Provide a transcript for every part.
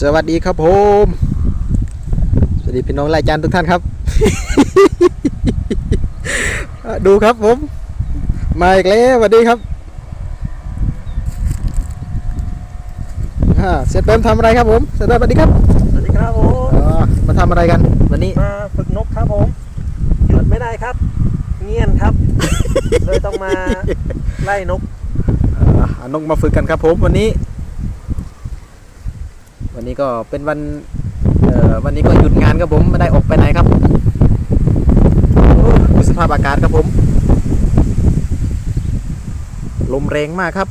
สวัสดีครับผม สวัสดีพี่น้องรายจานทุกท่านครับ ดูครับผม มาอีกแล้วสวัสดีครับอ่าเสร็จเต็มทำอะไรครับผมเสร็จเต็มสวัสดีครับ สวัสดีครับผมอ๋อมาทำอะไรกัน วันนี้ มาฝึกนกครับผมหยุดไม่ได้ครับ เงียนครับ เลยต้องมาไล่นกอ่าเอานกมาฝึกกันครับผมวันนี้ วันนี้ก็เป็นวันเอ่อวันนี้ก็หยุดงานครับผมไม่ได้ออกไปไหนครับดูสภาพอากาศครับผม ลมแรงมากครับ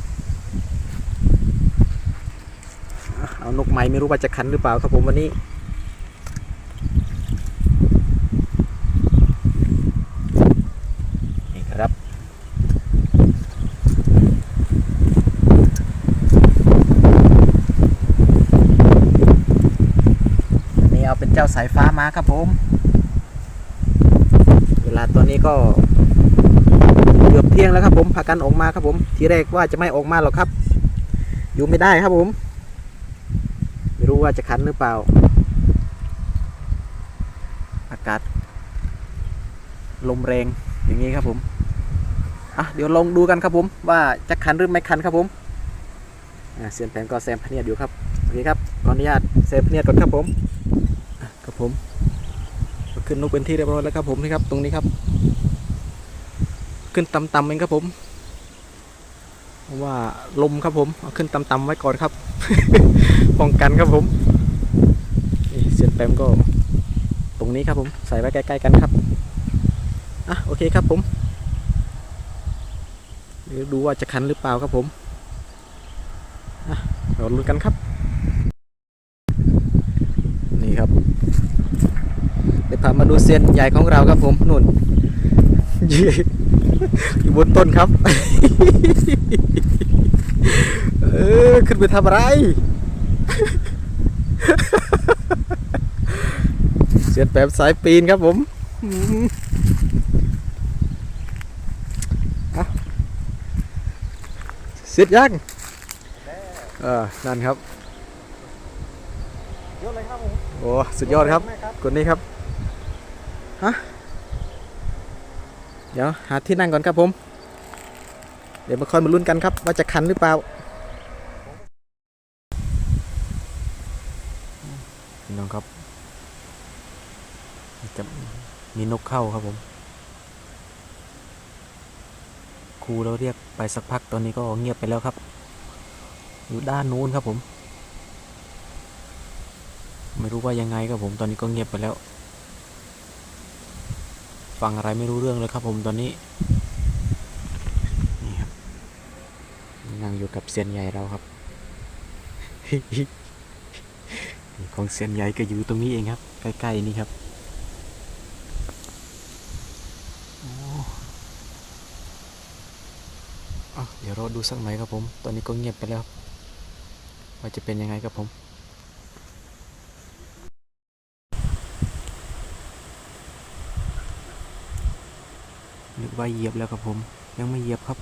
เอานกไม้ไม่รู้ว่าจะขันหรือเปล่าครับผมวันนี้นี่ครับ อันนี้ เจ้าสายฟ้ามาครับผม เวลาตอนนี้ก็เกือบเที่ยงแล้วครับผมพากันออกมาครับผม ทีแรกว่าจะไม่ออกมาหรอกครับ อยู่ไม่ได้ครับผม ไม่รู้ว่าจะคันหรือเปล่า อากาศ ลมแรงอย่างนี้ครับผมอะเดี๋ยวลองดูกันครับผม ว่าจะคันหรือไม่คันครับผมเซียนแผนก็แซมพเนียดอยู่ครับโอเคครับขออนุญาตแซมพเนียดก่อนครับผม ขึ้นนกเป็นที่เรียบร้อยแล้วครับผมนี่ครับตรงนี้ครับ ขึ้นต่ำๆเองครับผมเพราะว่าลมครับผมเอาขึ้นต่ำๆไว้ก่อนครับป้องกันครับผมนี่เสียนแปมก็ ตรงนี้ครับผมใส่ไว้ใกล้ๆกันครับอะโอเคครับผมเดี๋ยวดูว่าจะคันหรือเปล่าครับผมอะเราลุ้นกันครับ นี่ครับ เดี๋ยวพามาดูเซียนใหญ่ของเราครับผมนุ่นยืนอยู่บนต้นครับ เออขึ้นไปทำอะไร เสียนแบบสายปีนครับผมอืมเอาเสร็จยังเออนั่นครับเยอะเลยครับผมโอ้สุดยอดครับไหมครับคนนี้ครับ ฮะเดี๋ยวหาที่นั่งก่อนครับผม เดี๋ยวมาคอยมาลุ้นกันครับ ว่าจะคันหรือเปล่าพี่น้องครับ จะมีนกเข้าครับผม ครูเราเรียกไปสักพักตอนนี้ก็เงียบไปแล้วครับ อยู่ด้านนู้นครับผม ไม่รู้ว่ายังไงครับผมตอนนี้ก็เงียบไปแล้ว ฟังอะไรไม่รู้เรื่องเลยครับผมตอนนี้นี่ครับนั่งอยู่กับเซียนใหญ่เราครับของเซียนใหญ่ก็อยู่ตรงนี้เองครับ ใกล้ๆนี่ครับอ้อะเดี๋ยวรอดูสักหน่อยครับผม ตอนนี้ก็เงียบไปแล้วว่าจะเป็นยังไงครับผม นึกว่าเหยียบแล้วครับผม ยังไม่เหยียบครับ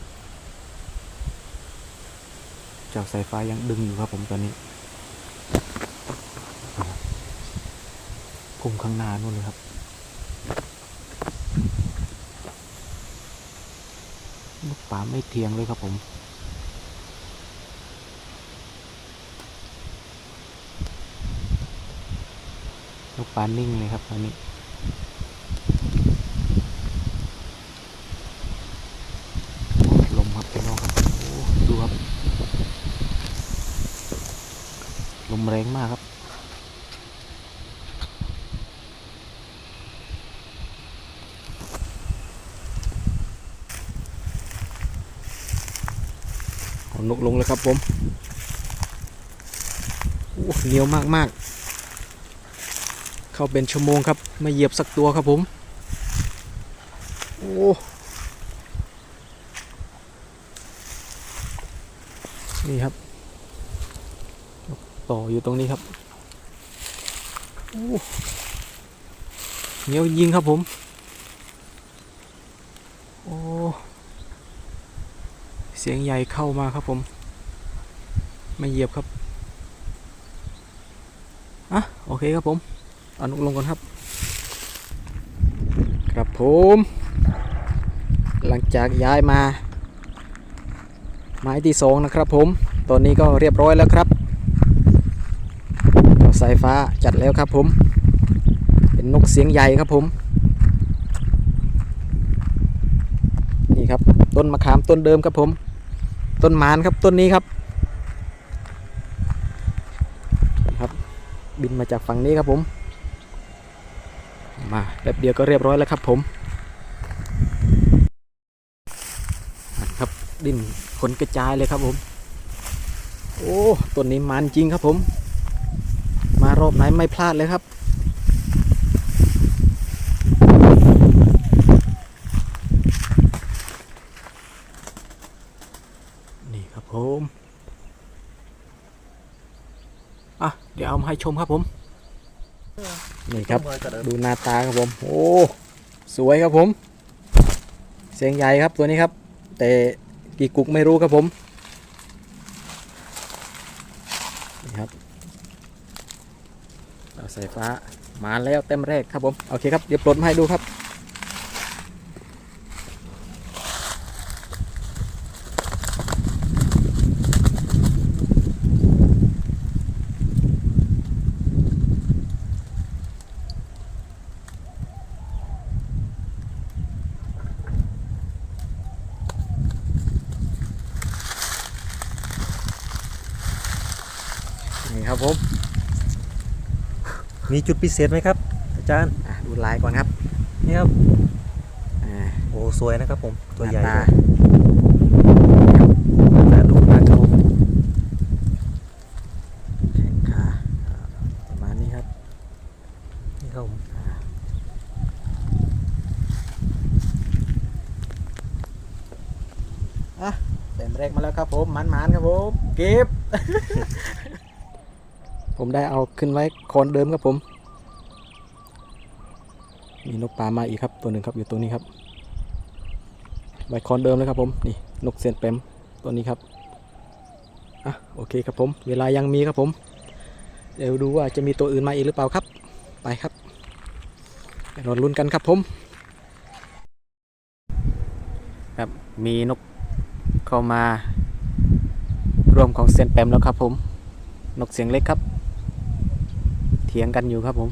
เจ้าสายฟ้ายังดึงอยู่ครับผมตอนนี้พุ่งข้างหน้านู่นเลยครับ ลูกป่าไม่เทียงเลยครับผมลูกป่านิ่งเลยครับตอนนี้ ลมครับพี่น้องครับโอ้ดูครับ ลมแรงมากครับ เอาน กลงเลยครับผมโอ้เหนียวมากมากเข้าเป็นชั่วโมงครับไม่เหยียบสักตัวครับผมโอ้นี่ครับ ต่ออยู่ตรงนี้ครับโอ้เหนียวยิงครับผม โอ้ เสียงใหญ่เข้ามาครับผมไม่เหยียบครับอะโอเคครับผมเอานุกลงก่อนครับ ครับผม หลังจากย้ายมาไม้ที่สองนะครับผมตอนนี้ก็เรียบร้อยแล้วครับสายฟ้าจัดแล้วครับผม เป็นนกเสียงใหญ่ครับผม นี่ครับต้นมะขามต้นเดิมครับผม ต้นมานครับต้นนี้ครับครับ บินมาจากฝั่งนี้ครับผม มาแป๊บเดียวก็เรียบร้อยแล้วครับผมครับดินขนกระจายเลยครับผม โอ้ต้นนี้มันจริงครับผม มารอบไหนไม่พลาดเลยครับ นี่ครับผม อะ เดี๋ยวเอามาให้ชมครับผม นี่ครับเมื่อจะเดินดูหน้าตาครับผม โอ้ สวยครับผม เสียงใหญ่ครับตัวนี้ครับ แต่กี่กุกไม่รู้ครับผม นี่ครับเราสายฟ้ามาแล้วเต็มแรกครับผม โอเคครับ เดี๋ยวปลดมาให้ดูครับ ครับผม มีจุดพิเศษไหมครับ อาจารย์อะดูลายก่อนครับนี่ครับอ่าโอ้สวยนะครับผมตัวหใหญ่น้าตาแต่ดูน่าเข้าแข้งขาอ่าประมาณนี้ครับนี่ครับผมเต็มแรกมาแล้วครับผมมันมันๆครับผมเก็บ ผมได้เอาขึ้นไว้โคนเดิมครับผม มีนกป่ามาอีกครับตัวหนึ่งครับอยู่ตัวนี้ครับไว้โคนเดิมเลยครับผมนี่นกเซียนเปมตัวนี้ครับอะโอเคครับผม เวลายังมีครับผม เดี๋ยวดูว่าจะมีตัวอื่นมาอีกหรือเปล่าครับ ไปครับเดี๋ยวเราลุ้นกันครับผมครับมีนกเข้ามา รวมของเซยนแปมแล้วครับผม นกเสียงเล็กครับ ถียงกันอยู่ครับผม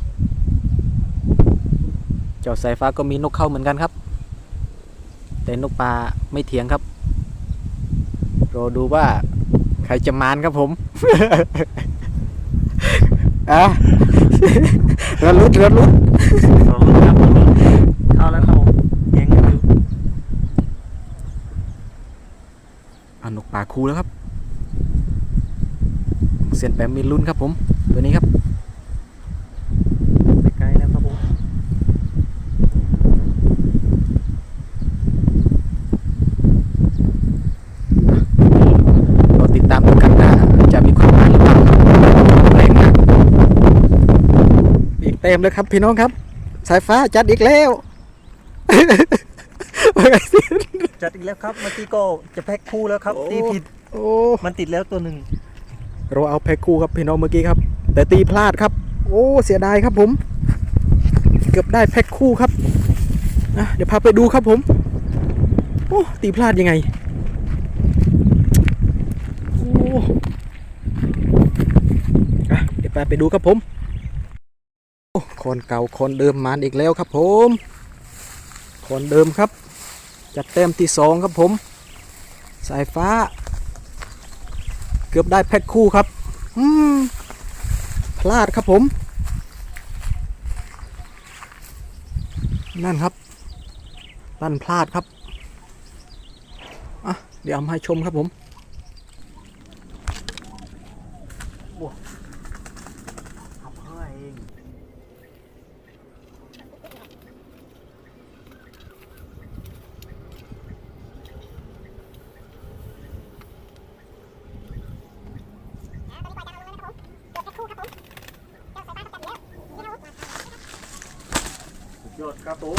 เจ้าสายฟ้าก็มีนกเข้าเหมือนกันครับ แต่นกปลาไม่เถียงครับรอดูว่าใครจะมานครับผมอะระลุดระลุดเราลุ้นครับเราลุ้นเข้าแล้วครับผมแยังกันอยู่อ่านกป่าคูแล้วครับเซียนแปมมีลุ้นครับผม ตัวนี้ครับ ไปไกลแล้วครับผม เราติดตามดูกันว่าจะมีความหมายหรือเปล่าแรงมากอีก เต็มเลยครับพี่น้องครับ สายฟ้าจัดอีกแล้วว่าไงสิจัดอีกแล้วครับเมื่อกี้ก็จะแพ็คคู่แล้วครับโอ้ตีผิดโอ้มันติดแล้วตัวหนึ่งเราเอาแพ็คคู่ครับพี่น้องเมื่อกี้ครับ แต่ตีพลาดครับ โอ้เสียดายครับผม เกือบได้แพ็คคู่ครับนะเดี๋ยวพาไปดูครับผมโอ้ตีพลาดยังไงโอ้อะเดี๋ยวพาไปดูครับผมโอ้ คนเก่าคนเดิมมาอีกแล้วครับผมคนเดิมครับ จัดเต็มที่สองครับผม สายฟ้า เกือบได้แพ็คคู่ครับอืมพลาดครับผม นั่นครับลั่นพลาดครับอะเดี๋ยวมาให้ชมครับผม ทำให้เอง สุด ยอดครับผม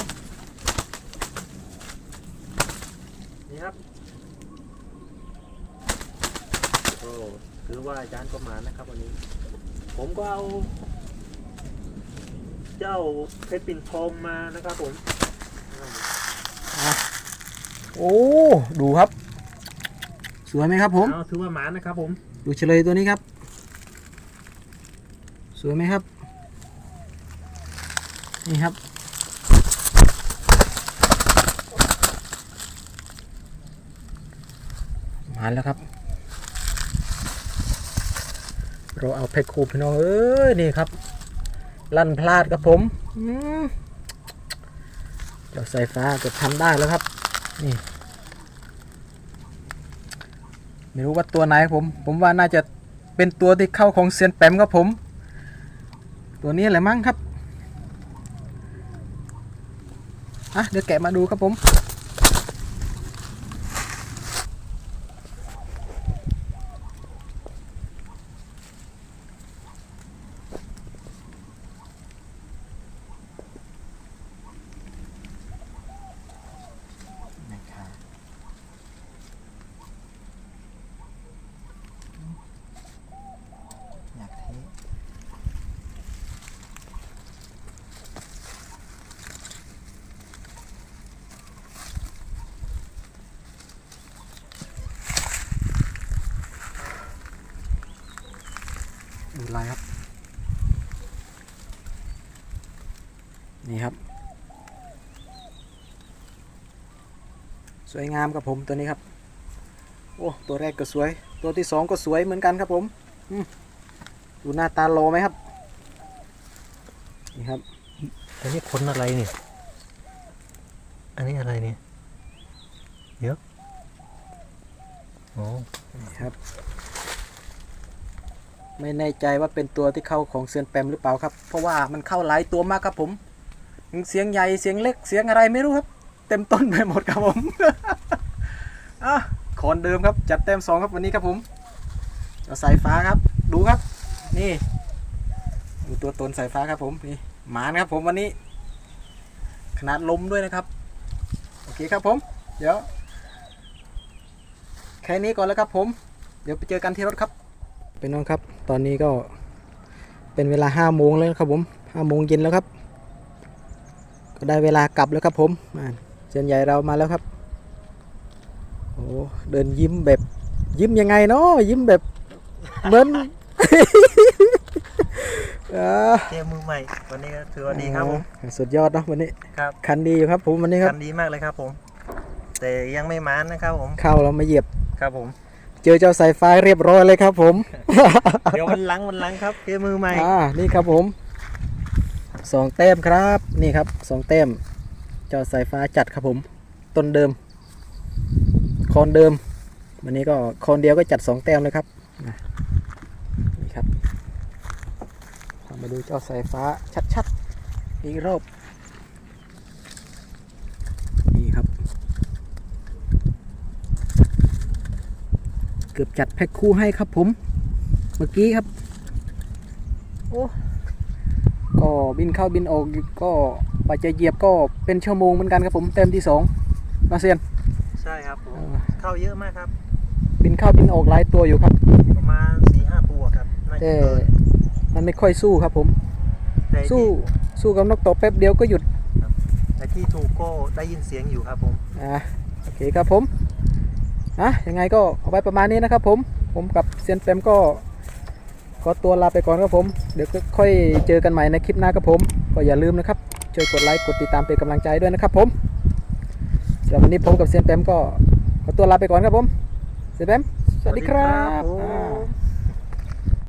นี่ครับโอ้ถือว่าอาจารย์ก็มานะครับวันนี้ ผมก็เอา เจ้าเพชรปิ่นทองมานะครับผมโอ้ดูครับ สวยไหมครับผมเอาถือว่าหมานะครับผม ดูเฉลยตัวนี้ครับ สวยไหมครับ นี่ครับ มาแล้วครับ เราเอาเพชรคูพี่น้องเอ้ยนี่ครับ ลั่นพลาดครับผมเจ้าสายฟ้าเก็ทำได้แล้วครับ นี่ไม่รู้ว่าตัวไหนครับผม ผมว่าน่าจะเป็นตัวที่เข้าของเซียนแปมครับผม ตัวนี้แหละมั้งครับอะเดี๋ยวแกะมาดูครับผม นะครับอยากเทดูลายครับ นี่ครับ สวยงามครับผมตัวนี้ครับ โอ้ตัวแรกก็สวย ตัวที่สองก็สวยเหมือนกันครับผมอืมดูหน้าตาโลไหมครับ นี่ครับอันนี้ขนอะไรเนี่ยอันนี้อะไรเนี่ยเดี๋ยวโอ้นี่ครับไม่แน่ใจว่าเป็นตัวที่เข้าของเซียนแปมหรือเปล่าครับ เพราะว่ามันเข้าหลายตัวมากครับผม เสียงใหญ่เสียงเล็กเสียงอะไรไม่รู้ครับ เต็มต้นไปหมดครับผมอะคอนเดิมครับจัดเต็มสองครับวันนี้ครับผมเจ้าสายฟ้าครับ ดูครับ นี่ดูตัวตนสายฟ้าครับผมนี่หมานครับผมวันนี้ ขนาดลมด้วยนะครับ โอเคครับผม เดี๋ยวแค่นี้ก่อนแล้วครับผม เดี๋ยวไปเจอกันที่รถครับเป็นน้องครับ ตอนนี้ก็เป็นเวลาห้าโมงแล้วครับผมห้าโมงเย็นแล้วครับ ได้เวลากลับแล้วครับผมอ่าเซียนใหญ่เรามาแล้วครับโอ้เดินยิ้มแบบยิ้มยังไงเนาะยิ้มแบบเหมือนอ่าเจมือใหม่วันนี้ก็ถือว่าดีครับผมอ่าสุดยอดเนาะวันนี้ครับคันดีอยู่ครับผมวันนี้ครักับนดีมากเลยครับผม แต่ยังไม่มานนะครับผมเข้าเรามาเหยียบครับผม เจอเจ้าสายฟ้าเรียบร้อยเลยครับผม เดี๋ยววันหลังวันหลังครับเจมือใหม่อ่านี่ครับผม สองแต้มครับนี่ครับสองแต้มจ้าสายฟ้าจัดครับผมต้นเดิม คอนเดิม วันนี้ก็คอนเดียวก็จัดสองแต้มเลยครับนี่ครับมาดูจ้าสายฟ้าชัดๆอีกรอบนี่ครับ เกือบจัดแพ็คคู่ให้ครับผม เมื่อกี้ครับ โอ้ ก็บินเข้าบินออกก็กว่าจะเหยียบก็เป็นชั่วโมงเหมือนกันครับผมเต็มที่สองมาเซียนใช่ครับผมเออเข้าเยอะมากครับ บินเข้าบินออกหลายตัวอยู่ครับ ประมาณสี่ห้าตัวครับน่าจะแต่เกินมันไม่ค่อยสู้ครับผมแต่สู้ที่สู้กับนกต่อแป๊บเดียวก็หยุดแต่ที่ถูกก็ได้ยินเสียงอยู่ครับผมอ่าโอเคครับผมอะยังไงก็เอาไว้ประมาณนี้นะครับผมผมกับเซียนเต็มก็ ขอตัวลาไปก่อนครับผม เดี๋ยวค่อยเจอกันใหม่ในคลิปหน้าครับผม ก็อย่าลืมนะครับ ช่วยกดไลค์กดติดตามเป็นกำลังใจด้วยนะครับผมสำหรับวันนี้ผมกับเซียนแปมก็ขอตัวลาไปก่อนครับผม เซียนแปมสวัสดีครับ